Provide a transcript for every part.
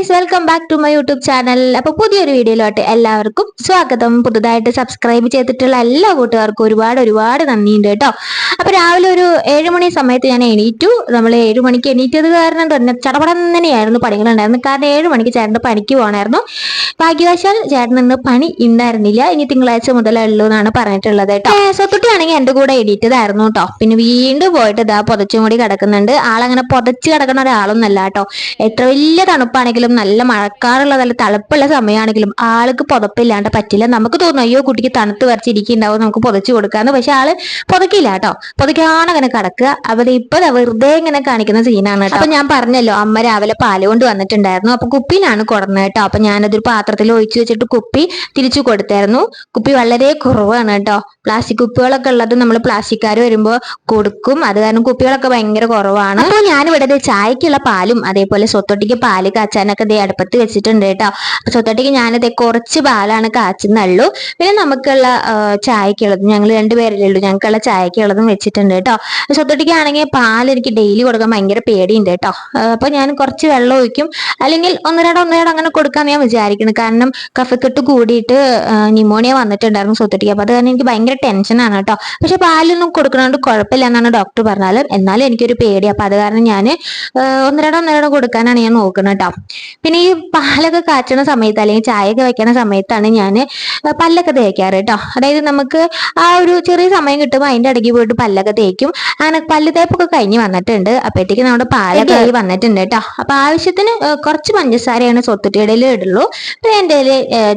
Guys welcome back to my YouTube channel അപ്പോൾ പുതിയൊരു വീഡിയോയിലോട്ട് എല്ലാവർക്കും സ്വാഗതം. പുതുതായിട്ട് സബ്സ്ക്രൈബ് ചെയ്തിട്ടുള്ള എല്ലാ കൂട്ടുകാർക്കും ഒരുപാട് ഒരുപാട് നന്ദിയുണ്ട് കേട്ടോ. അപ്പോൾ രാവിലെ ഒരു ഏഴ് മണി സമയത്ത് ഞാൻ എണീറ്റു. നമ്മൾ ഏഴ് മണിക്ക് എണീറ്റത് കാരണം തന്നെ ചടപടം തന്നെയായിരുന്നു പണികളുണ്ടായിരുന്നു കാരണം ഏഴ് മണിക്ക് ചേട്ടന്റെ പണിക്ക് പോകണമായിരുന്നു ഭാഗ്യവശാൽ ചേട്ടൻ ഇന്ന് പണി ഉണ്ടായിരുന്നില്ല ഇനി തിങ്കളാഴ്ച മുതലേ ഉള്ളൂ എന്നാണ് പറഞ്ഞിട്ടുള്ളത് കേട്ടോ. സ്വത്തുട്ടിയാണെങ്കിൽ എന്റെ കൂടെ എണീറ്റതായിരുന്നു കേട്ടോ. പിന്നെ വീണ്ടും പോയിട്ട് ഇതാ പുതച്ചും കൂടി കിടക്കുന്നുണ്ട്. ആളങ്ങനെ പുതച്ച് കിടക്കുന്ന ഒരാളൊന്നല്ല കേട്ടോ. എത്ര വലിയ തണുപ്പാണെങ്കിലും നല്ല മഴക്കാറുള്ള നല്ല തണുപ്പുള്ള സമയമാണെങ്കിലും ആൾക്ക് പുതപ്പില്ലാണ്ട് പറ്റില്ല. നമുക്ക് തോന്നും അയ്യോ കുട്ടിക്ക് തണുത്ത് വരച്ചിരിക്കുന്നുണ്ടാവും നമുക്ക് പുതച്ചു കൊടുക്കാന്ന്. പക്ഷെ ആൾ പുതക്കില്ല കേട്ടോ. പുതയ്ക്കാണ് അങ്ങനെ കിടക്കുക. ദേ ഇപ്പൊ വെറുതെ ഇങ്ങനെ കാണിക്കുന്ന സീനാണ് കേട്ടോ. അപ്പൊ ഞാൻ പറഞ്ഞല്ലോ അമ്മ രാവിലെ പാൽ കൊണ്ട് വന്നിട്ടുണ്ടായിരുന്നു. അപ്പൊ കുപ്പിയിലാണ് കൊടുന്നത് കേട്ടോ. അപ്പൊ ഞാനതൊരു പാത്രത്തിൽ ഒഴിച്ചു വെച്ചിട്ട് കുപ്പി തിരിച്ചു കൊടുത്തായിരുന്നു. കുപ്പി വളരെ കുറവാണ് കേട്ടോ. പ്ലാസ്റ്റിക് കുപ്പികളൊക്കെ ഉള്ളത് നമ്മൾ പ്ലാസ്റ്റിക്കാർ വരുമ്പോൾ കൊടുക്കും. അത് കാരണം കുപ്പികളൊക്കെ ഭയങ്കര കുറവാണ്. അപ്പോൾ ഞാനിവിടെ ചായക്കുള്ള പാലും അതേപോലെ സ്വത്തൊട്ടിക്ക് പാൽ കാച്ചാനൊക്കെ ദേ അടുപ്പത്ത് വെച്ചിട്ടുണ്ട് കേട്ടോ. അപ്പോൾ സ്വത്തൊട്ടിക്ക് ഞാനത് കുറച്ച് പാലാണ് കാച്ചുന്നുള്ളൂ. പിന്നെ നമുക്കുള്ള ചായക്കുള്ളതും ഞങ്ങൾ രണ്ടുപേരല്ലേ ഉള്ളൂ. ഞങ്ങൾക്കുള്ള ചായക്കുള്ളതും വെച്ചിട്ടുണ്ട് കേട്ടോ. സ്വത്തൊട്ടിക്കാണെങ്കിൽ പാൽ എനിക്ക് ഡെയിലി കൊടുക്കാൻ ഭയങ്കര പേടിയുണ്ട് കേട്ടോ. അപ്പോൾ ഞാൻ കുറച്ച് വെള്ളം ഒഴിക്കും. അല്ലെങ്കിൽ ഒന്നരടം ഒന്നരടം അങ്ങനെ കൊടുക്കാമെന്ന് ഞാൻ വിചാരിക്കുന്നത് കാരണം കഫക്കെട്ട് കൂടിയിട്ട് ന്യൂമോണിയ വന്നിട്ടുണ്ടായിരുന്നു സ്വത്തൊട്ടിക്ക് അപ്പോൾ അത് കാരണം എനിക്ക് ഭയങ്കര ടെൻഷനാണ് കേട്ടോ. പക്ഷെ പാലൊന്നും കൊടുക്കണോണ്ട് കുഴപ്പമില്ല എന്നാണ് ഡോക്ടർ പറഞ്ഞാലും. എന്നാലും എനിക്കൊരു പേടി. അപ്പൊ അത് കാരണം ഞാൻ ഒന്നരടം ഒന്നരടം കൊടുക്കാനാണ് ഞാൻ നോക്കുന്നത് കേട്ടോ. പിന്നെ ഈ പാലൊക്കെ കാച്ചണ സമയത്ത് അല്ലെങ്കിൽ ചായയൊക്കെ വെക്കണ സമയത്താണ് ഞാൻ പല്ലൊക്കെ തേക്കാറ് കേട്ടോ. അതായത് നമുക്ക് ആ ഒരു ചെറിയ സമയം കിട്ടുമ്പോൾ അതിന്റെ ഇടയ്ക്ക് പോയിട്ട് പല്ലൊക്കെ തേക്കും. അങ്ങനെ പല്ല് തേപ്പൊക്കെ കഴിഞ്ഞ് വന്നിട്ടുണ്ട്. അപ്പോഴത്തേക്ക് നമ്മുടെ പാലൊക്കെ ആയി വന്നിട്ടുണ്ട് കേട്ടോ. അപ്പൊ ആവശ്യത്തിന് കുറച്ച് പഞ്ചസാരയാണ് സ്വത്തുട്ടിയുടെ ഇടുള്ളൂ. പിന്നെ എന്റെ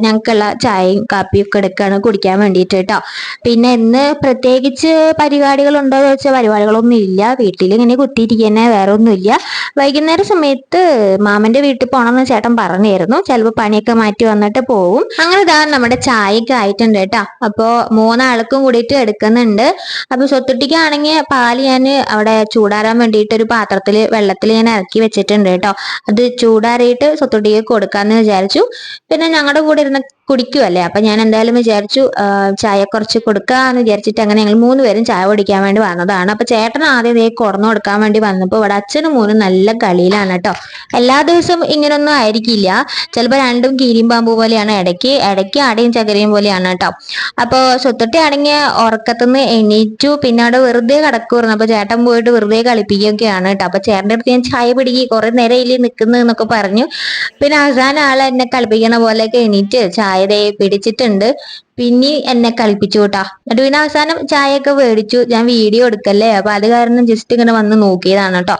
ഞങ്ങൾക്കുള്ള ചായയും കാപ്പിയും ഒക്കെ എടുക്കാണ് കുടിക്കാൻ വേണ്ടിയിട്ട് കേട്ടോ. പിന്നെ ഇന്ന് പ്രത്യേകിച്ച് പരിപാടികൾ ഉണ്ടോ എന്ന് വെച്ചാൽ പരിപാടികളൊന്നും ഇല്ല. വീട്ടിൽ ഇങ്ങനെ കുത്തിയിരിക്കുന്നെ വേറെ ഒന്നുമില്ല വൈകുന്നേര സമയത്ത് മാമന്റെ വീട്ടിൽ പോകണമെന്ന് ചേട്ടൻ പറഞ്ഞായിരുന്നു. ചിലപ്പോൾ പണിയൊക്കെ മാറ്റി വന്നിട്ട് പോവും. അങ്ങനെ ഇതാ നമ്മുടെ ചായയൊക്കെ ആയിട്ടുണ്ട് കേട്ടോ. അപ്പോ മൂന്നാൾക്കും കൂടിയിട്ട് എടുക്കുന്നുണ്ട്. അപ്പൊ സ്വത്തുട്ടിക്കാണെങ്കിൽ പാൽ ഞാൻ അവിടെ ചൂടാറാൻ വേണ്ടിയിട്ട് ഒരു പാത്രത്തിൽ വെള്ളത്തിൽ ഞാൻ ഇറക്കി വെച്ചിട്ടുണ്ട് കേട്ടോ. അത് ചൂടാറിയിട്ട് സ്വത്തുട്ടിക്ക് കൊടുക്കാന്ന് വിചാരിച്ചു. പിന്നെ ഞങ്ങളുടെ കൂടെ ഇരുന്ന് കുടിക്കുമല്ലേ അപ്പൊ ഞാൻ എന്തായാലും വിചാരിച്ചു ചായ കുറച്ച് കൊടുക്കാന്ന് വിചാരിച്ചിട്ട് അങ്ങനെ ഞങ്ങൾ മൂന്ന് പേരും ചായ കുടിക്കാൻ വേണ്ടി വന്നതാണ്. അപ്പൊ ചേട്ടൻ ആദ്യം ഇതേ കുറന്നു കൊടുക്കാൻ വേണ്ടി വന്നപ്പോൾ ഇവിടെ അച്ഛനും മൂന്നും നല്ല കളിയിലാണ് കേട്ടോ. എല്ലാ ദിവസവും ഇങ്ങനൊന്നും ആയിരിക്കില്ല. ചിലപ്പോൾ രണ്ടും കീരിയും പാമ്പ് പോലെയാണ്. ഇടയ്ക്ക് ഇടയ്ക്ക് അടയും ചകരയും പോലെയാണ് കേട്ടോ. അപ്പൊ സ്വത്തൊട്ടി അടങ്ങിയ ഉറക്കത്തുനിന്ന് എണീറ്റു. പിന്നെ അവിടെ വെറുതെ കിടക്കുമായിരുന്നു അപ്പൊ ചേട്ടൻ പോയിട്ട് വെറുതെ കളിപ്പിക്കുകയൊക്കെയാണ് കേട്ടോ. അപ്പൊ ചേട്ടന്റെ അടുത്ത് ഞാൻ ചായ പിടിക്കി കുറെ നേരം ഇല്ലേ നിൽക്കുന്നു എന്നൊക്കെ പറഞ്ഞു. പിന്നെ അവസാന ആളെ എന്നെ കളിപ്പിക്കണ പോലെയൊക്കെ എണീറ്റ് ചായ ദേ പിടിച്ചിട്ടുണ്ട്. പിന്നെ എന്നെ കളിപ്പിച്ചു കേട്ടാ എന്നിട്ട് പിന്നെ അവസാനം ചായയൊക്കെ മേടിച്ചു. ഞാൻ വീഡിയോ എടുക്കല്ലേ? അപ്പൊ അത് കാരണം ജസ്റ്റ് ഇങ്ങനെ വന്ന് നോക്കിയതാണ് കേട്ടോ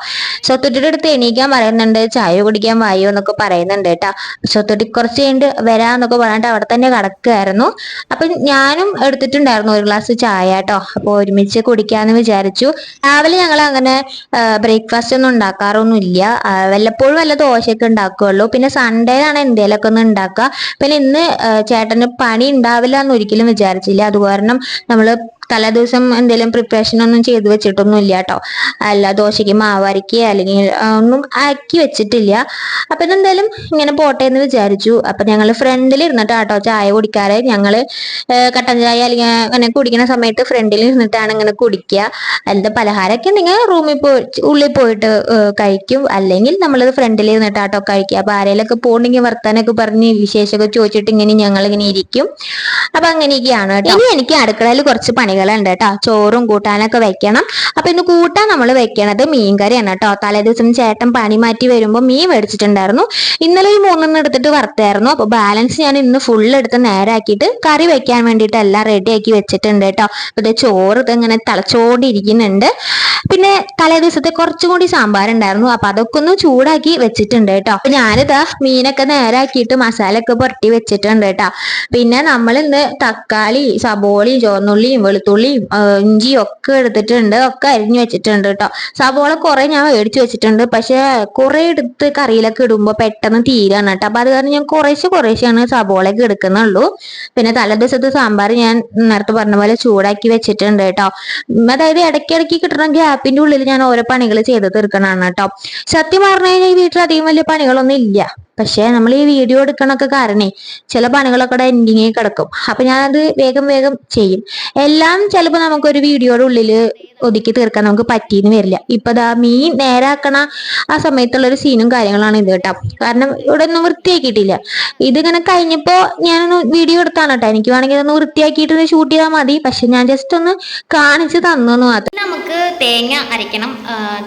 സ്വത്തുട്ടിയുടെ അടുത്ത് എണീക്കാൻ പറയുന്നുണ്ട്. ചായ കുടിക്കാൻ വായോ എന്നൊക്കെ പറയുന്നുണ്ട് കേട്ടാ സ്വത്തുട്ടി കുറച്ച് കഴിഞ്ഞിട്ട് വരാന്നൊക്കെ പറഞ്ഞിട്ട് അവിടെ തന്നെ കിടക്കുകയായിരുന്നു അപ്പൊ ഞാനും എടുത്തിട്ടുണ്ടായിരുന്നു ഒരു ഗ്ലാസ് ചായ കേട്ടോ അപ്പൊ ഒരുമിച്ച് കുടിക്കാന്ന് വിചാരിച്ചു. രാവിലെ ഞങ്ങൾ അങ്ങനെ ബ്രേക്ക്ഫാസ്റ്റ് ഒന്നും ഉണ്ടാക്കാറൊന്നും ഇല്ല. വല്ലപ്പോഴും വല്ല ദോശയൊക്കെ ഉണ്ടാക്കുകയുള്ളൂ പിന്നെ സൺഡേ ആണ് എന്തേലൊക്കെ ഒന്ന് ഉണ്ടാക്കുക. പിന്നെ ഇന്ന് ചേട്ടന് പണി ഉണ്ടാവില്ല എന്ന് ഒരിക്കലും വിചാരിച്ചില്ല. അത് കാരണം നമ്മൾ തലേ ദിവസം എന്തെങ്കിലും പ്രിപ്പറേഷൻ ഒന്നും ചെയ്ത് വെച്ചിട്ടൊന്നും ഇല്ല കേട്ടോ അല്ല ദോശയ്ക്ക് മാവ് അരക്കുക അല്ലെങ്കിൽ ഒന്നും ആക്കി വെച്ചിട്ടില്ല. അപ്പൊ ഇതെന്തായാലും ഇങ്ങനെ പോട്ടെ എന്ന് വിചാരിച്ചു. അപ്പൊ ഞങ്ങൾ ഫ്രണ്ടിൽ ഇരുന്നിട്ട് കേട്ടോ ചായ കുടിക്കാറ്. ഞങ്ങൾ കട്ടൻ ചായ അല്ലെങ്കിൽ അങ്ങനെ കുടിക്കുന്ന സമയത്ത് ഫ്രണ്ടിൽ ഇരുന്നിട്ടാണ് ഇങ്ങനെ കുടിക്കുക. അല്ലാതെ പലഹാരമൊക്കെ ഉണ്ടെങ്കിൽ റൂമിൽ പോയി ഉള്ളിൽ പോയിട്ട് കഴിക്കും. അല്ലെങ്കിൽ നമ്മളത് ഫ്രണ്ടിൽ ഇരുന്നിട്ട് കേട്ടോ കഴിക്കുക. അപ്പൊ ആരെങ്കിലൊക്കെ പോകണമെങ്കിൽ വർത്താനൊക്കെ പറഞ്ഞ് വിശേഷമൊക്കെ ചോദിച്ചിട്ട് ഇങ്ങനെ ഞങ്ങൾ ഇങ്ങനെ ഇരിക്കും. അപ്പൊ അങ്ങനെയൊക്കെയാണ് കേട്ടോ ഇനി എനിക്ക് അടുക്കളയിൽ കുറച്ച് പണികളുണ്ട് കേട്ടോ. ചോറും കൂട്ടാനൊക്കെ വെക്കണം. അപ്പൊ ഇന്ന് കൂട്ടാൻ നമ്മൾ വെക്കണത് മീൻകറിയാണ് കേട്ടോ. തലേ ദിവസം ചേട്ടൻ പണി മാറ്റി വരുമ്പോൾ മീൻ മേടിച്ചിട്ടുണ്ടായിരുന്നു. ഇന്നലെ ഈ മൂന്നെണ്ണം എടുത്തിട്ട് വറുത്തായിരുന്നു. അപ്പൊ ബാലൻസ് ഞാൻ ഇന്ന് ഫുൾ എടുത്ത് നേരാക്കിയിട്ട് കറി വെക്കാൻ വേണ്ടിയിട്ട് എല്ലാം റെഡിയാക്കി വെച്ചിട്ടുണ്ട് കേട്ടോ. ഇത് ചോറ് ഇങ്ങനെ തിളച്ചോണ്ടിരിക്കുന്നുണ്ട്. പിന്നെ തലേ ദിവസത്തെ കുറച്ചും കൂടി സാമ്പാർ ഉണ്ടായിരുന്നു. അപ്പൊ അതൊക്കെ ഒന്ന് ചൂടാക്കി വെച്ചിട്ടുണ്ട് കേട്ടോ. അപ്പൊ ഞാനിതാ മീനൊക്കെ നേരാക്കിയിട്ട് മസാല ഒക്കെ പുരട്ടി വെച്ചിട്ടുണ്ട് കേട്ടോ. പിന്നെ നമ്മൾ ഇന്ന് തക്കാളി സബോളയും ചുവന്നുള്ളിയും വെളുത്തുള്ളിയും ഇഞ്ചിയും ഒക്കെ എടുത്തിട്ടുണ്ട്. ഒക്കെ അരിഞ്ഞു വെച്ചിട്ടുണ്ട് കേട്ടോ സവോള കുറെ ഞാൻ മേടിച്ചു വെച്ചിട്ടുണ്ട്. പക്ഷെ കുറെ എടുത്ത് കറിയിലൊക്കെ ഇടുമ്പോൾ പെട്ടെന്ന് തീരാണ് കേട്ടോ അപ്പൊ അത് കാരണം ഞാൻ കുറേശ്ശെ കുറേശ്ശെയാണ് സവോളയൊക്കെ എടുക്കുന്നുള്ളൂ. പിന്നെ തലേദിവസത്തെ സാമ്പാർ ഞാൻ നേരത്തെ പറഞ്ഞ പോലെ ചൂടാക്കി വെച്ചിട്ടുണ്ട് കേട്ടോ അതായത് ഇടയ്ക്കിടയ്ക്ക് കിട്ടുന്ന ഗ്യാപ്പിന്റെ ഉള്ളിൽ ഞാൻ ഓരോ പണികൾ ചെയ്ത് തീർക്കണതാണ് കേട്ടോ സത്യം പറഞ്ഞു കഴിഞ്ഞാൽ ഈ വീട്ടിൽ അധികം വലിയ പണികളൊന്നും ഇല്ല. പക്ഷെ നമ്മൾ ഈ വീഡിയോ എടുക്കണൊക്കെ കാരണേ ചില പണികളൊക്കെ എൻഡിങ്ങിൽ കിടക്കും. അപ്പൊ ഞാനത് വേഗം വേഗം ചെയ്യും. എല്ലാം ചിലപ്പോൾ നമുക്കൊരു വീഡിയോയുടെ ഉള്ളിൽ ഒതുക്കി തീർക്കാൻ നമുക്ക് പറ്റിയെന്ന് വരില്ല. ഇപ്പൊ ദാ മീൻ നേരാക്കണ ആ സമയത്തുള്ള ഒരു സീനും കാര്യങ്ങളാണ് ഇത് കേട്ടോ. കാരണം ഇവിടെ ഒന്നും വൃത്തിയാക്കിയിട്ടില്ല. ഇതിങ്ങനെ കഴിഞ്ഞപ്പോ ഞാനൊന്ന് വീഡിയോ എടുത്താണ് കേട്ടോ. എനിക്ക് വേണമെങ്കിൽ ഇതൊന്ന് വൃത്തിയാക്കിയിട്ട് ഷൂട്ട് ചെയ്താൽ മതി. പക്ഷെ ഞാൻ ജസ്റ്റ് ഒന്ന് കാണിച്ചു തന്നു മാത്രം. നമുക്ക് തേങ്ങ അരയ്ക്കണം.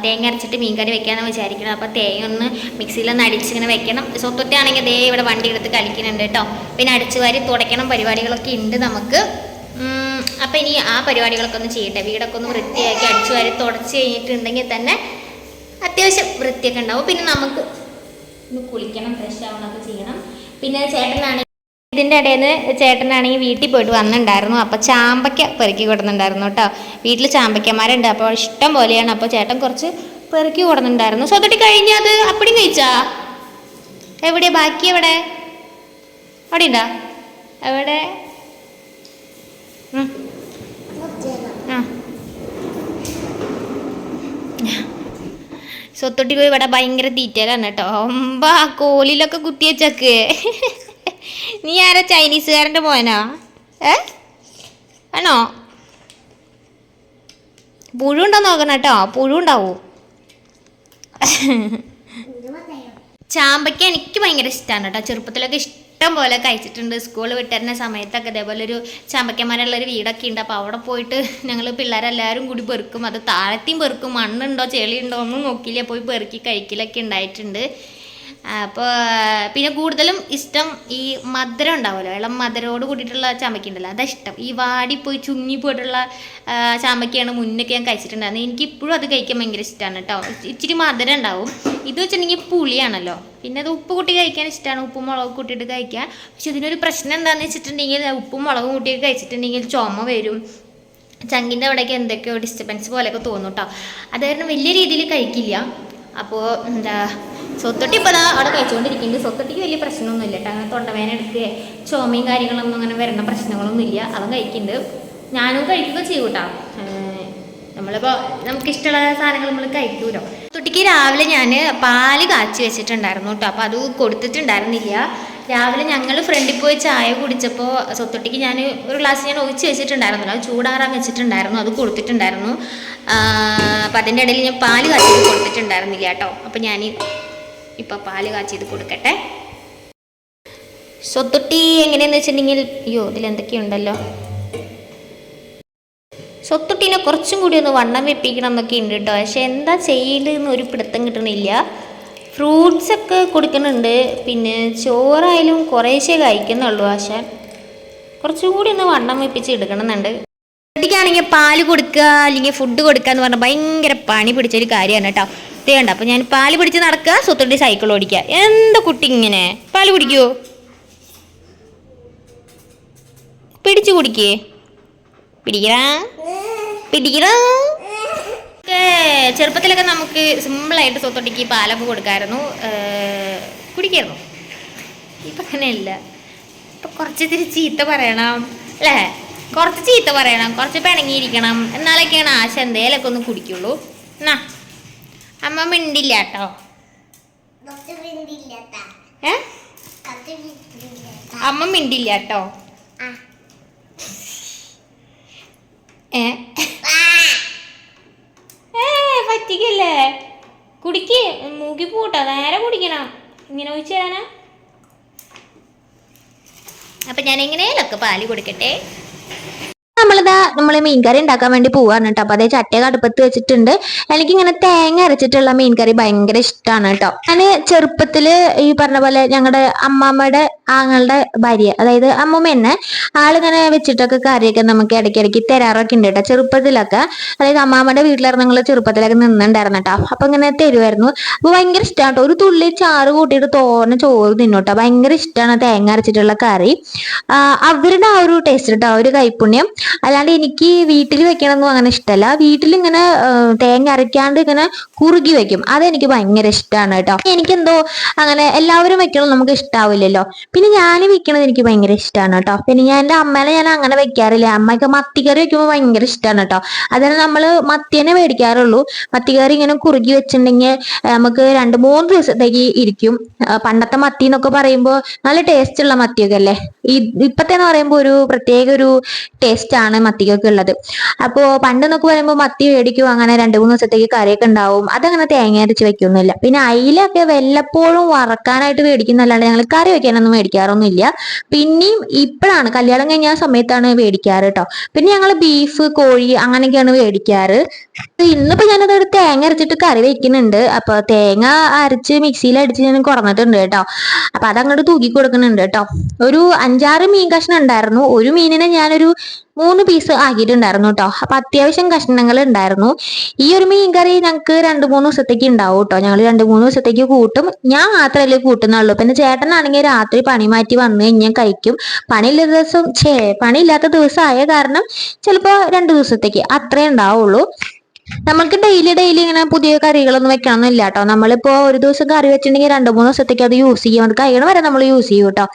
തേങ്ങ അരച്ചിട്ട് മീൻകറി വെക്കാന്ന് വിചാരിക്കണം. അപ്പൊ തേങ്ങ ഒന്ന് മിക്സിയിൽ ഒന്ന് അടിച്ചിങ്ങനെ വെക്കണം. സ്വത്തൊറ്റാണെങ്കിൽ ദേ ഇവിടെ വണ്ടി എടുത്ത് കളിക്കുന്നുണ്ട് കേട്ടോ. പിന്നെ അടിച്ചു വാരി തുടയ്ക്കണം പരിപാടികളൊക്കെ ഉണ്ട് നമുക്ക്. അപ്പം ഇനി ആ പരിപാടികളൊക്കെ ഒന്ന് ചെയ്യട്ടെ. വീടൊക്കെ ഒന്ന് വൃത്തിയാക്കി അടിച്ചു വാരി തുടച്ച് കഴിഞ്ഞിട്ടുണ്ടെങ്കിൽ തന്നെ അത്യാവശ്യം വൃത്തിയൊക്കെ ഉണ്ടാവും. പിന്നെ നമുക്ക് ഒന്ന് കുളിക്കണം ഫ്രഷ് ആവണമൊക്കെ ചെയ്യണം. പിന്നെ ചേട്ടനാണെങ്കിൽ ഇതിന്റെ ഇടയിൽ നിന്ന് ചേട്ടനാണെങ്കിൽ വീട്ടിൽ പോയിട്ട് വന്നിട്ടുണ്ടായിരുന്നു. അപ്പോൾ ചാമ്പയ്ക്ക പെറുക്കി കൊടുക്കുന്നുണ്ടായിരുന്നു കേട്ടോ. വീട്ടിൽ ചാമ്പയ്ക്കന്മാരുണ്ട്. അപ്പോൾ ഇഷ്ടം പോലെയാണ്. അപ്പോൾ ചേട്ടൻ കുറച്ച് പെറുക്കി കൊടുക്കുന്നുണ്ടായിരുന്നു സ്വതട്ടി കഴിഞ്ഞത് അപ്പടി കഴിച്ചാ? എവിടെ? ബാക്കി എവിടെ? അവിടെ ഉണ്ടോ എവിടെ സ്വത്തൊട്ടി പോയി ഇവിടെ ഭയങ്കര തീറ്റയിലാണ് കേട്ടോ. ഒമ്പാ കോലിലൊക്കെ കുത്തിയ ചക്ക് നീ ആരാ? ചൈനീസുകാരന്റെ പോയനാ ഏ? ആണോ? പുഴുണ്ടോ നോക്കണം കേട്ടോ. പുഴു ഉണ്ടാവൂ? ചാമ്പയ്ക്ക എനിക്ക് ഭയങ്കര ഇഷ്ടമാണ് കേട്ടോ. ചെറുപ്പത്തിലൊക്കെ ഇഷ്ടം പോലെ കഴിച്ചിട്ടുണ്ട്. സ്കൂൾ വിട്ടിരുന്ന സമയത്തൊക്കെ ഇതേപോലെ ഒരു ചാമ്പയ്ക്കന്മാരുള്ള ഒരു വീടൊക്കെ ഉണ്ട്. അപ്പോൾ അവിടെ പോയിട്ട് ഞങ്ങൾ പിള്ളേരെല്ലാവരും കൂടി പെറുക്കും. അത് താഴത്തെയും പെറുക്കും. മണ്ണുണ്ടോ ചെളിയുണ്ടോ ഒന്നും നോക്കിയില്ല. പോയി പെറുക്കി കഴിക്കലൊക്കെ ഉണ്ടായിട്ടുണ്ട്. അപ്പോൾ പിന്നെ കൂടുതലും ഇഷ്ടം ഈ മധുരം ഉണ്ടാവുമല്ലോ. ഇളം മധുരോട് കൂടിയിട്ടുള്ള ചാമ്പയ്ക്ക ഉണ്ടല്ലോ. അതാ ഇഷ്ടം. ഈ വാടിപ്പോയി ചുങ്ങി പോയിട്ടുള്ള ചാമ്പയ്ക്കയാണ് മുന്നൊക്കെ ഞാൻ കഴിച്ചിട്ടുണ്ടായിരുന്നത്. എനിക്ക് ഇപ്പോഴും അത് കഴിക്കാൻ ഭയങ്കര ഇഷ്ടമാണ് കേട്ടോ. ഇച്ചിരി മധുരം ഉണ്ടാവും. ഇത് വെച്ചിട്ടുണ്ടെങ്കിൽ പുളിയാണല്ലോ. പിന്നെ അത് ഉപ്പ് കൂട്ടി കഴിക്കാൻ ഇഷ്ടമാണ് ഉപ്പും മുളകും കൂട്ടിയിട്ട് കഴിക്കാൻ. പക്ഷെ ഇതിനൊരു പ്രശ്നം എന്താണെന്ന് വെച്ചിട്ടുണ്ടെങ്കിൽ ഉപ്പും മുളകും കൂട്ടിയൊക്കെ കഴിച്ചിട്ടുണ്ടെങ്കിൽ ചുമ വരും. ചങ്കിന്റെ അവിടേക്ക് എന്തൊക്കെയോ ഡിസ്റ്റർബൻസ് പോലെയൊക്കെ തോന്നും കേട്ടോ. അത് കാരണം വലിയ രീതിയിൽ കഴിക്കില്ല. അപ്പോൾ എന്താ സ്വത്തൊട്ടി ഇപ്പോൾ അതാ അവിടെ കഴിച്ചുകൊണ്ടിരിക്കുന്നുണ്ട് സ്വത്തൊട്ടിക്ക് വലിയ പ്രശ്നമൊന്നുമില്ല കേട്ടോ. അങ്ങനെ തൊണ്ടവേന എടുക്കുകയോ ചുമയും കാര്യങ്ങളൊന്നും അങ്ങനെ വരുന്ന പ്രശ്നങ്ങളൊന്നും ഇല്ല അവൻ കഴിക്കുന്നുണ്ട്. ഞാനും കഴിക്കുക ചെയ്യും കേട്ടോ. നമ്മളിപ്പോൾ നമുക്കിഷ്ടമുള്ള സാധനങ്ങൾ നമ്മൾ കഴിക്കൂലോ. തൊട്ടിക്ക് രാവിലെ ഞാൻ പാൽ കാച്ചി വെച്ചിട്ടുണ്ടായിരുന്നു കേട്ടോ. അപ്പോൾ അത് കൊടുത്തിട്ടുണ്ടായിരുന്നില്ല. രാവിലെ ഞങ്ങൾ ഫ്രണ്ടിൽ പോയി ചായ കുടിച്ചപ്പോൾ സ്വത്തൊട്ടിക്ക് ഞാൻ ഒരു ഗ്ലാസ് ഞാൻ ഒഴിച്ച് വെച്ചിട്ടുണ്ടായിരുന്നു അത് ചൂടാറാൻ വെച്ചിട്ടുണ്ടായിരുന്നു. അത് കൊടുത്തിട്ടുണ്ടായിരുന്നു. അപ്പം അതിന്റെ ഇടയിൽ ഞാൻ പാൽ കാച്ചിയത് കൊടുത്തിട്ടുണ്ടായിരുന്നില്ല കേട്ടോ. അപ്പം ഞാൻ ഇപ്പോൾ പാൽ കാച്ചിയത് കൊടുക്കട്ടെ. സ്വത്തുട്ടി എങ്ങനെയാന്ന് വെച്ചിട്ടുണ്ടെങ്കിൽ അയ്യോ ഇതിൽ എന്തൊക്കെയുണ്ടല്ലോ. സ്വത്തുട്ടീനെ കുറച്ചും കൂടി ഒന്ന് വണ്ണം വെപ്പിക്കണം എന്നൊക്കെ ഉണ്ട് കേട്ടോ. പക്ഷെ എന്താ ചെയ്യലെന്ന് ഒരു പിടുത്തം കിട്ടണില്ല. ഫ്രൂട്ട്സ് ഒക്കെ കൊടുക്കുന്നുണ്ട് പിന്നെ ചോറായാലും കുറേശ്ശേ കഴിക്കുന്നുള്ളൂ. പക്ഷെ കുറച്ചും കൂടി ഒന്ന് വണ്ണം വെപ്പിച്ച് എടുക്കണമെന്നുണ്ട്. കുട്ടിക്കാണെങ്കിൽ പാൽ കൊടുക്കുക അല്ലെങ്കിൽ ഫുഡ് കൊടുക്കുക എന്ന് പറഞ്ഞാൽ ഭയങ്കര പണി പിടിച്ചൊരു കാര്യമാണ് കേട്ടോ. കണ്ട അപ്പം ഞാൻ പാൽ പിടിച്ച് നടക്കുക സ്വത്തുണ്ടി സൈക്കിൾ ഓടിക്കുക. എന്താ കുട്ടി ഇങ്ങനെ? പാൽ കുടിക്കുവോ പിടിച്ചു കുടിക്കേ. പിടിക്കടാ. പിടിക്കടാ. ചെറുപ്പത്തിലൊക്കെ നമുക്ക് സിമ്പിളായിട്ട് സ്വത്തൊട്ടിക്ക് പാലൊക്കെ കൊടുക്കായിരുന്നു. കുടിക്കായിരുന്നു. ഇപ്പം അങ്ങനെയല്ല. ഇപ്പം കുറച്ച് ഇത്തിരി ചീത്ത പറയണം അല്ലേ? കുറച്ച് ചീത്ത പറയണം കുറച്ച് പിണങ്ങിയിരിക്കണം. എന്നാലൊക്കെയാണ് ആശ എന്തേലൊക്കെ ഒന്ന് കുടിക്കുള്ളൂ. എന്നാ? അമ്മ മിണ്ടില്ല കേട്ടോ അമ്മ മിണ്ടില്ല കേട്ടോ ഏ? പറ്റിക്കല്ലേ? കുടിക്ക് മൂക്കി പൂട്ടോ നേരെ കുടിക്കണം. ഇങ്ങനെ ഒഴിച്ചു തരാനാ. അപ്പൊ ഞാൻ എങ്ങനെയൊക്കെ പാൽ കൊടുക്കട്ടെ. നമ്മളിതാ നമ്മൾ മീൻകറി ഉണ്ടാക്കാൻ വേണ്ടി പോവാണ് കേട്ടോ അപ്പൊ അതേ ചട്ടിയൊക്കെ അടുപ്പത്ത് വെച്ചിട്ടുണ്ട്. എനിക്ക് ഇങ്ങനെ തേങ്ങ അരച്ചിട്ടുള്ള മീൻകറി ഭയങ്കര ഇഷ്ടമാണ് കേട്ടോ ഞാൻ ചെറുപ്പത്തിൽ ഈ പറഞ്ഞ പോലെ ഞങ്ങളുടെ അമ്മാമ്മയുടെ ആങ്ങളുടെ ഭാര്യ അതായത് അമ്മൂമ്മ തന്നെ ആളിങ്ങനെ വെച്ചിട്ടൊക്കെ കറിയൊക്കെ നമുക്ക് ഇടയ്ക്കിടയ്ക്ക് തരാറൊക്കെ ഉണ്ട് കേട്ടോ ചെറുപ്പത്തിലൊക്കെ അതായത് അമ്മാമ്മയുടെ വീട്ടിലായിരുന്നു ഞങ്ങൾ ചെറുപ്പത്തിലൊക്കെ നിന്നുണ്ടായിരുന്നു കേട്ടോ അപ്പൊ ഇങ്ങനെ തരുമായിരുന്നു അപ്പൊ ഭയങ്കര ഇഷ്ടമാണ് കേട്ടോ ഒരു തുള്ളി ചാറ് കൂട്ടിയിട്ട് തോന്നുന്ന ചോറ് തിന്നോട്ടോ ഭയങ്കര ഇഷ്ടമാണ് തേങ്ങ അരച്ചിട്ടുള്ള കറി. അവരുടെ ആ ഒരു ടേസ്റ്റ് കേട്ടോ ആ ഒരു കൈപ്പുണ്യം. അല്ലാണ്ട് എനിക്ക് വീട്ടിൽ വെക്കണമെന്നും അങ്ങനെ ഇഷ്ടമല്ല വീട്ടിൽ ഇങ്ങനെ തേങ്ങ അരയ്ക്കാണ്ട് ഇങ്ങനെ കുറുകി വെക്കും. അതെനിക്ക് ഭയങ്കര ഇഷ്ടമാണ് കേട്ടോ. എനിക്കെന്തോ അങ്ങനെ എല്ലാവരും വെക്കണം നമുക്ക് ഇഷ്ടാവില്ലല്ലോ. പിന്നെ ഞാൻ വെക്കണത് എനിക്ക് ഭയങ്കര ഇഷ്ടമാണ് കേട്ടോ. പിന്നെ ഞാൻ എന്റെ അമ്മേനെ ഞാൻ അങ്ങനെ വെക്കാറില്ല. അമ്മയ്ക്ക് മത്തിക്കറി വെക്കുമ്പോൾ ഭയങ്കര ഇഷ്ടമാണ് കേട്ടോ. അതിന് നമ്മൾ മത്തിനെ മേടിക്കാറുള്ളൂ. മത്തിക്കറി ഇങ്ങനെ കുറുകി വെച്ചിട്ടുണ്ടെങ്കിൽ നമുക്ക് രണ്ട് മൂന്ന് ദിവസത്തേക്ക് ഇരിക്കും. പണ്ടത്തെ മത്തി എന്നൊക്കെ പറയുമ്പോൾ നല്ല ടേസ്റ്റ് ഉള്ള മത്തിയൊക്കെ അല്ലേ? ഈ ഇപ്പത്തെ എന്ന് പറയുമ്പോൾ ഒരു പ്രത്യേക ഒരു ടേസ്റ്റ് ആണ് മത്തിക്കൊക്കെ ഉള്ളത്. അപ്പോ പണ്ട് എന്നൊക്കെ പറയുമ്പോൾ മത്തി മേടിക്കും അങ്ങനെ രണ്ട് മൂന്ന് ദിവസത്തേക്ക് കറിയൊക്കെ ഉണ്ടാവും. അതങ്ങനെ തേങ്ങ അരച്ച് വെക്കൊന്നുമില്ല. പിന്നെ അയിലൊക്കെ വല്ലപ്പോഴും വറക്കാനായിട്ട് മേടിക്കുന്നല്ലാണ്ട് ഞങ്ങൾ കറി വെക്കാനൊന്നും മേടിക്കാറൊന്നുമില്ല. പിന്നെയും ഇപ്പോഴാണ് കല്യാണം കഴിഞ്ഞ സമയത്താണ് മേടിക്കാറ് കേട്ടോ പിന്നെ ഞങ്ങൾ ബീഫ് കോഴി അങ്ങനെയൊക്കെയാണ് മേടിക്കാറ്. ഇന്നിപ്പോ ഞാനത് തേങ്ങ അരച്ചിട്ട് കറി വെക്കുന്നുണ്ട്. അപ്പൊ തേങ്ങ അരച്ച് മിക്സിയിൽ അടിച്ച് ഞാൻ കുറഞ്ഞിട്ടുണ്ട് കേട്ടോ അപ്പൊ അതങ്ങോട്ട് തൂക്കി കൊടുക്കുന്നുണ്ട് കേട്ടോ ഒരു അഞ്ചാറ് മീൻ കഷ്ണം ഉണ്ടായിരുന്നു. ഒരു മീനിനെ ഞാനൊരു മൂന്ന് പീസ് ആക്കിയിട്ടുണ്ടായിരുന്നു കേട്ടോ അപ്പൊ അത്യാവശ്യം കഷ്ണങ്ങൾ ഉണ്ടായിരുന്നു. ഈ ഒരു മീൻ കറി ഞങ്ങൾക്ക് രണ്ട് മൂന്ന് ദിവസത്തേക്ക് ഉണ്ടാവും കേട്ടോ ഞങ്ങൾ രണ്ട് മൂന്ന് ദിവസത്തേക്ക് കൂട്ടും. ഞാൻ മാത്രമല്ലേ കൂട്ടുന്നുള്ളൂ. പിന്നെ ചേട്ടനാണെങ്കിൽ രാത്രി പണി മാറ്റി വന്നു കഴിഞ്ഞാൽ കഴിക്കും. പണിയില്ലാത്ത ദിവസം ഛേ പണിയില്ലാത്ത ദിവസം ആയ കാരണം ചിലപ്പോ രണ്ട് ദിവസത്തേക്ക് അത്രേ ഉണ്ടാവുള്ളൂ. നമ്മൾക്ക് ഡെയിലി ഡെയിലി ഇങ്ങനെ പുതിയ കറികളൊന്നും വെക്കണമെന്നില്ല കേട്ടോ നമ്മളിപ്പോ ഒരു ദിവസം കറി വെച്ചിട്ടുണ്ടെങ്കിൽ രണ്ട് മൂന്ന് ദിവസത്തേക്ക് അത് യൂസ് ചെയ്യും. അത് കഴിയണ വരെ നമ്മൾ യൂസ് ചെയ്യും കേട്ടോ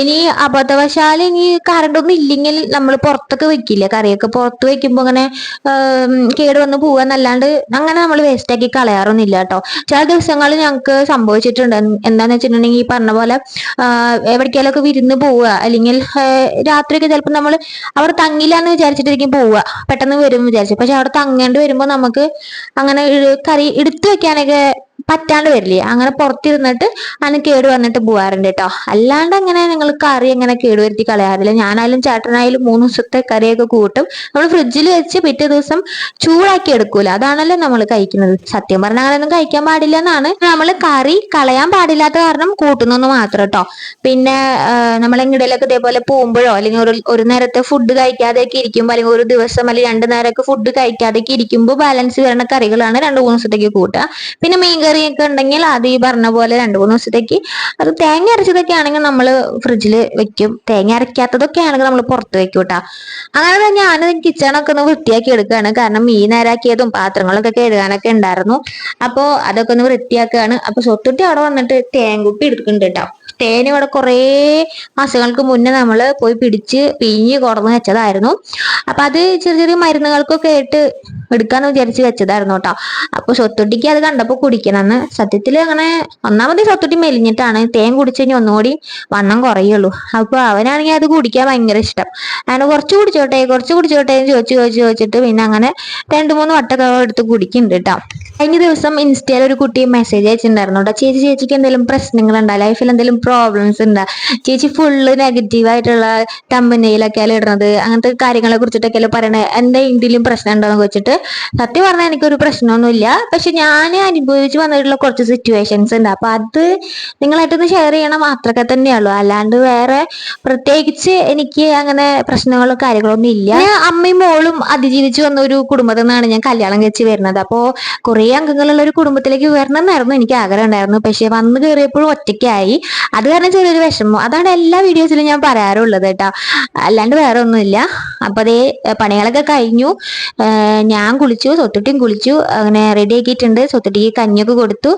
ഇനി അബദ്ധവശാൽ ഇനി കറണ്ട് ഒന്നും ഇല്ലെങ്കിൽ നമ്മൾ പുറത്തൊക്കെ വെക്കില്ല? കറിയൊക്കെ പുറത്ത് വെക്കുമ്പോൾ അങ്ങനെ കേട് വന്ന് പോവാന്നല്ലാണ്ട് അങ്ങനെ നമ്മൾ വേസ്റ്റ് ആക്കി കളയാറൊന്നുമില്ല കേട്ടോ ചില ദിവസങ്ങളിൽ ഞങ്ങൾക്ക് സംഭവിച്ചിട്ടുണ്ട്. എന്ത് എന്താന്ന് വെച്ചിട്ടുണ്ടെങ്കിൽ ഈ പറഞ്ഞ പോലെ എവിടേക്കാലൊക്കെ വിരുന്ന് പോവുക. അല്ലെങ്കിൽ രാത്രിയൊക്കെ ചിലപ്പോൾ നമ്മൾ അവിടെ തങ്ങില്ലാന്ന് വിചാരിച്ചിട്ടിരിക്കും പോവുക. പെട്ടെന്ന് വരും വിചാരിച്ചു. പക്ഷെ അവിടെ തങ്ങേണ്ടി വരുമ്പോൾ നമുക്ക് അങ്ങനെ കറി എടുത്തു വെക്കാനൊക്കെ പറ്റാണ്ട് വരില്ലേ? അങ്ങനെ പുറത്തിരുന്നിട്ട് അതിന് കേട് വന്നിട്ട് പോവാറുണ്ട് കേട്ടോ അല്ലാണ്ട് അങ്ങനെ നിങ്ങൾ കറി അങ്ങനെ കേടുവരുത്തി കളയാറില്ല. ഞാനായാലും ചേട്ടനായാലും മൂന്ന് ദിവസത്തെ കറിയൊക്കെ കൂട്ടും. നമ്മൾ ഫ്രിഡ്ജിൽ വെച്ച് പിറ്റേ ദിവസം ചൂടാക്കി എടുക്കൂല. അതാണല്ലോ നമ്മൾ കഴിക്കുന്നത്. സത്യം പറഞ്ഞാൽ അങ്ങനെയൊന്നും കഴിക്കാൻ പാടില്ല എന്നാണ് നമ്മൾ കറി കളയാൻ പാടില്ലാത്ത കാരണം കൂട്ടുന്നെന്ന് മാത്രം കേട്ടോ പിന്നെ നമ്മൾ എങ്ങടെയൊക്കെ ഇതേപോലെ പോകുമ്പോഴോ അല്ലെങ്കിൽ ഒരു ഒരു നേരത്തെ ഫുഡ് കഴിക്കാതെയൊക്കെ ഇരിക്കുമ്പോൾ അല്ലെങ്കിൽ ഒരു ദിവസം അല്ലെങ്കിൽ രണ്ട് നേരമൊക്കെ ഫുഡ് കഴിക്കാതെയൊക്കെ ഇരിക്കുമ്പോൾ ബാലൻസ് വരുന്ന കറികളാണ് രണ്ട് മൂന്ന് ദിവസത്തേക്ക് കൂട്ടുക. പിന്നെ മീൻ കറിയൊക്കെ ഉണ്ടെങ്കിൽ അത് ഈ പറഞ്ഞ പോലെ രണ്ട് മൂന്ന് ദിവസത്തേക്ക് അത് തേങ്ങ അരച്ചതൊക്കെ ആണെങ്കിൽ നമ്മൾ ഫ്രിഡ്ജിൽ വെക്കും. തേങ്ങ അരയ്ക്കാത്തതൊക്കെ ആണെങ്കിൽ നമ്മൾ പുറത്ത് വെക്കും കേട്ടോ അങ്ങനെ തന്നെ ഞാൻ കിച്ചണൊക്കെ ഒന്ന് വൃത്തിയാക്കി എടുക്കുകയാണ് കാരണം മീൻ അരാക്കിയതും പാത്രങ്ങളൊക്കെ കഴുകാനൊക്കെ ഉണ്ടായിരുന്നു. അപ്പോ അതൊക്കെ ഒന്ന് വൃത്തിയാക്കുകയാണ് അപ്പൊ സ്വത്തുട്ടി അവിടെ വന്നിട്ട് തേങ്ങ കുപ്പി എടുക്കുന്നുണ്ട് കേട്ടോ തേൻ ഇവിടെ കുറേ മാസങ്ങൾക്ക് മുന്നേ നമ്മൾ പോയി പിടിച്ച് പിഴിഞ്ഞ് കുറന്ന് വെച്ചതായിരുന്നു. അപ്പൊ അത് ചെറിയ ചെറിയ മരുന്നുകൾക്കൊക്കെ ആയിട്ട് എടുക്കാന്ന് വിചാരിച്ച് വെച്ചതായിരുന്നു കേട്ടോ. അപ്പൊ സ്വത്തുട്ടിക്ക് അത് കണ്ടപ്പോ കുടിക്കണമെന്ന് സത്യത്തിൽ അങ്ങനെ ഒന്നാമത് സ്വത്തുട്ടി മെലിഞ്ഞിട്ടാണ്. തേൻ കുടിച്ചു കഴിഞ്ഞാൽ ഒന്നുകൂടി വണ്ണം കുറയുള്ളൂ. അപ്പൊ അവനാണെങ്കിൽ അത് കുടിക്കാൻ ഭയങ്കര ഇഷ്ടം. അങ്ങനെ കുറച്ച് കുടിച്ചോട്ടെ കുറച്ച് കുടിച്ചോട്ടെ എന്ന് ചോദിച്ചു ചോദിച്ചു ചോദിച്ചിട്ട് പിന്നെ അങ്ങനെ രണ്ട് മൂന്ന് വട്ടൊക്കെ എടുത്ത് കുടിക്കുന്നുണ്ട് കേട്ടോ. കഴിഞ്ഞ ദിവസം ഇൻസ്റ്റയിൽ ഒരു കുട്ടി മെസ്സേജ് അയച്ചിട്ടുണ്ടായിരുന്നു കേട്ടോ ചേച്ചി ചേച്ചിക്ക് എന്തെങ്കിലും പ്രശ്നങ്ങളുണ്ടോ ലൈഫിൽ എന്തെങ്കിലും പ്രോബ്ലംസ് ഉണ്ടോ? ചേച്ചി ഫുള്ള് നെഗറ്റീവ് ആയിട്ടുള്ള തമ്പനയിലൊക്കെ ഇടുന്നത്? അങ്ങനത്തെ കാര്യങ്ങളെ കുറിച്ചിട്ടൊക്കെ പറയണത് എന്തെങ്കിലും പ്രശ്നം ഉണ്ടോ എന്ന് വെച്ചിട്ട് സത്യം പറഞ്ഞാൽ എനിക്കൊരു പ്രശ്നമൊന്നുമില്ല. പക്ഷെ ഞാൻ അനുഭവിച്ച് വന്നിട്ടുള്ള കുറച്ച് സിറ്റുവേഷൻസ് ഉണ്ട്. അപ്പൊ അത് നിങ്ങളായിട്ടൊന്ന് ഷെയർ ചെയ്യണം. മാത്രമൊക്കെ തന്നെയുള്ളൂ അല്ലാണ്ട് വേറെ പ്രത്യേകിച്ച് എനിക്ക് അങ്ങനെ പ്രശ്നങ്ങളോ കാര്യങ്ങളൊന്നും ഇല്ല. ഞാൻ അമ്മയും മോളും അതിജീവിച്ച് വന്ന ഒരു കുടുംബത്തിൽ നിന്നാണ് ഞാൻ കല്യാണം കഴിച്ച് വരുന്നത്. അപ്പോ കുറേ അംഗങ്ങളുള്ള ഒരു കുടുംബത്തിലേക്ക് വരണം എന്നായിരുന്നു എനിക്ക് ആഗ്രഹം ഉണ്ടായിരുന്നു. പക്ഷെ വന്ന് കയറിയപ്പോഴും ഒറ്റയ്ക്കായി. അത് കാരണം ചെറിയൊരു വിഷമം. അതാണ് എല്ലാ വീഡിയോസിലും ഞാൻ പറയാറുള്ളത് കേട്ടോ. അല്ലാണ്ട് വേറെ ഒന്നുമില്ല അപ്പൊ അതേ പണികളൊക്കെ കഴിഞ്ഞു. ഞാൻ കുളിച്ചു സ്വത്തുട്ടിയും കുളിച്ചു. അങ്ങനെ റെഡി ആക്കിയിട്ടുണ്ട്. സ്വത്തുട്ടിക്ക് കഞ്ഞൊക്കെ കൊടുത്തു.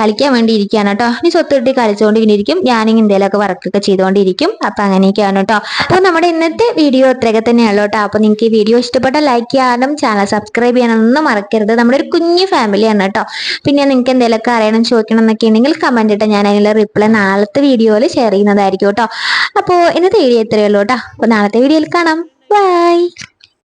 കളിക്കാൻ വേണ്ടി ഇരിക്കുകയാണ് കേട്ടോ. ഇനി സ്വത്തുട്ടി കളിച്ചുകൊണ്ട് ഇങ്ങനെ ഇരിക്കും. ഞാനിങ്ങനെ എന്തെങ്കിലുമൊക്കെ വർക്കൊക്കെ ചെയ്തുകൊണ്ടിരിക്കും അപ്പൊ അങ്ങനെയൊക്കെയാണ് കേട്ടോ. അപ്പൊ നമ്മുടെ ഇന്നത്തെ വീഡിയോ ഇത്രയൊക്കെ തന്നെയാണ് കേട്ടോ. അപ്പൊ നിങ്ങൾക്ക് ഈ വീഡിയോ ഇഷ്ടപ്പെട്ട ലൈക്ക് ചെയ്യാനും ചാനൽ സബ്സ്ക്രൈബ് ചെയ്യാനൊന്നും മറക്കരുത്. നമ്മുടെ ഒരു കുഞ്ഞു ഫാമിലിയാണ് കേട്ടോ പിന്നെ നിങ്ങൾക്ക് എന്തെങ്കിലുമൊക്കെ അറിയണം ചോദിക്കണം എന്നൊക്കെ ഉണ്ടെങ്കിൽ കമന്റ് ഇട്ട് ഞാൻ അതിനുള്ള റിപ്ലൈ നാളത്തെ വീഡിയോയിൽ ഷെയർ ചെയ്യുന്നതായിരിക്കും കേട്ടോ അപ്പോൾ ഇന്നത്തെ വീഡിയോ ഇത്രയേ ഉള്ളൂ കേട്ടോ അപ്പോൾ നാളത്തെ വീഡിയോയിൽ കാണാം. ബൈ